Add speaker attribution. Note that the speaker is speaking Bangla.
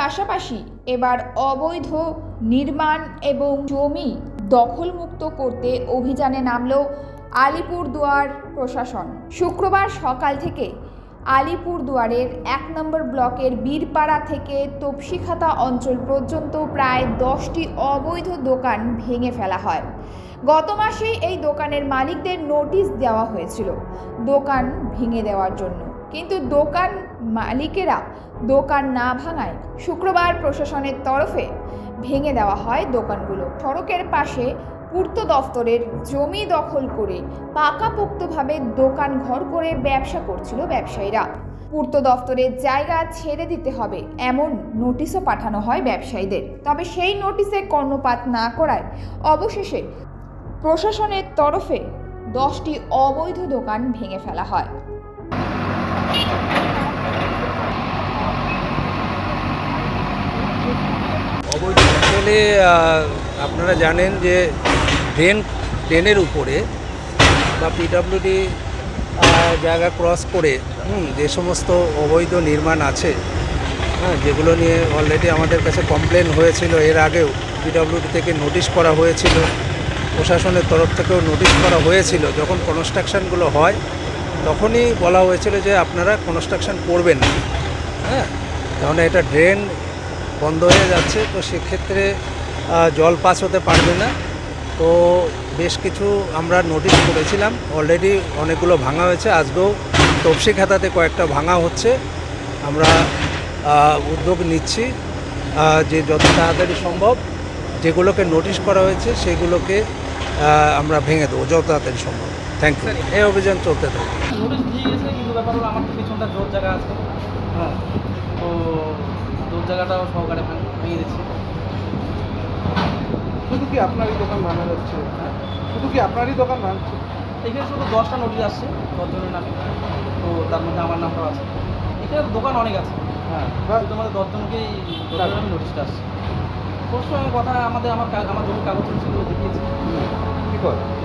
Speaker 1: পাশাপাশি এবার অবৈধ নির্মাণ এবং জমি দখলমুক্ত করতে অভিযানে নামল আলিপুরদুয়ার প্রশাসন। শুক্রবার সকাল থেকে আলিপুরদুয়ারের এক নম্বর ব্লকের বীরপাড়া থেকে তপসিখাতা অঞ্চল পর্যন্ত প্রায় দশটি অবৈধ দোকান ভেঙে ফেলা হয়। গত মাসেই এই দোকানের মালিকদের নোটিশ দেওয়া হয়েছিল দোকান ভেঙে দেওয়ার জন্য। কিন্তু দোকান মালিকেরা দোকান না ভাঙায় শুক্রবার প্রশাসনের তরফে ভেঙে দেওয়া হয় দোকানগুলো। সড়কের পাশে পূর্ত দফতরের জমি দখল করে পাকাপোক্তভাবে দোকান ঘর করে ব্যবসা করছিল ব্যবসায়ীরা। পূর্ত দফতরের জায়গা ছেড়ে দিতে হবে এমন নোটিশও পাঠানো হয় ব্যবসায়ীদের। তবে সেই নোটিশে কর্ণপাত না করায় অবশেষে প্রশাসনের তরফে দশটি অবৈধ দোকান ভেঙে ফেলা হয়।
Speaker 2: অবৈধ আসলে আপনারা জানেন যে ড্রেন, ড্রেনের উপরে বা পিডাব্লিউডি জায়গা ক্রস করে যে সমস্ত অবৈধ নির্মাণ আছে হ্যাঁ যেগুলো নিয়ে অলরেডি আমাদের কাছে কমপ্লেন হয়েছিল এর আগেও পিডাব্লিউডি থেকে নোটিশ করা হয়েছিল, প্রশাসনের তরফ থেকেও নোটিশ করা হয়েছিল, যখন কনস্ট্রাকশানগুলো হয় তখনই বলা হয়েছিল যে আপনারা কনস্ট্রাকশন করবেন না। হ্যাঁ? কারণ এটা ড্রেন বন্ধ হয়ে যাচ্ছে, তো সেক্ষেত্রে জল পাস হতে পারবে না। তো বেশ কিছু আমরা নোটিশ করেছিলাম। অলরেডি অনেকগুলো ভাঙা হয়েছে। আজকেও তপসি খাতাতে কয়েকটা ভাঙা হচ্ছে। আমরা উদ্যোগ নিচ্ছি। যে যত তাড়াতাড়ি সম্ভব যেগুলোকে নোটিশ করা হয়েছে, সেগুলোকে আমরা ভেঙে দেবো, যত তাড়াতাড়ি সম্ভব। থ্যাংক ইউ এই অভিযান চলতে থাকবে।
Speaker 3: নোটিশ দিয়ে গেছে কিন্তু ব্যাপার হলো আমার তো পিছনটা জোর জায়গা আছে। হ্যাঁ। তো জোর জায়গাটাও সহকারে ভাঙ- দিচ্ছি।
Speaker 4: শুধু কি আপনারই দোকান ভাঙা যাচ্ছে? শুধু কি আপনারই দোকান ভাঙছে?
Speaker 3: এখানে শুধু দশটা নোটিশ আসছে দশজনের নামে। তো তার মধ্যে আমার নামটাও আছে। এখানে দোকান অনেক আছে। হ্যাঁ। আমাদের দশজনকেই দশজনের নোটিশটা আসছে। পরশু আমি কথা আমাদের আমার কা- আমার জমির কাগজ ছিল দেখিয়েছি।
Speaker 4: কি করে